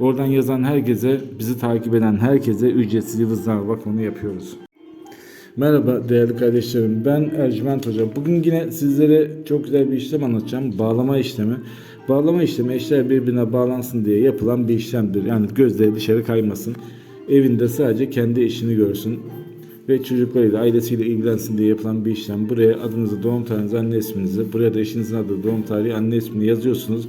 Oradan yazan herkese, bizi takip eden herkese ücretsiz yıldızname bakımını yapıyoruz. Merhaba değerli kardeşlerim. Ben Ercüment Hoca. Bugün yine sizlere çok güzel bir işlem anlatacağım. Bağlama işlemi. Bağlama işlemi eşler birbirine bağlansın diye yapılan bir işlemdir. Yani gözleri dışarı kaymasın. Evinde sadece kendi işini görsün ve çocuklarıyla, ailesiyle ilgilensin diye yapılan bir işlem. Buraya adınızı, doğum tarihinizi, anne isminizi, buraya da eşinizin adı, doğum tarihi, anne ismini yazıyorsunuz.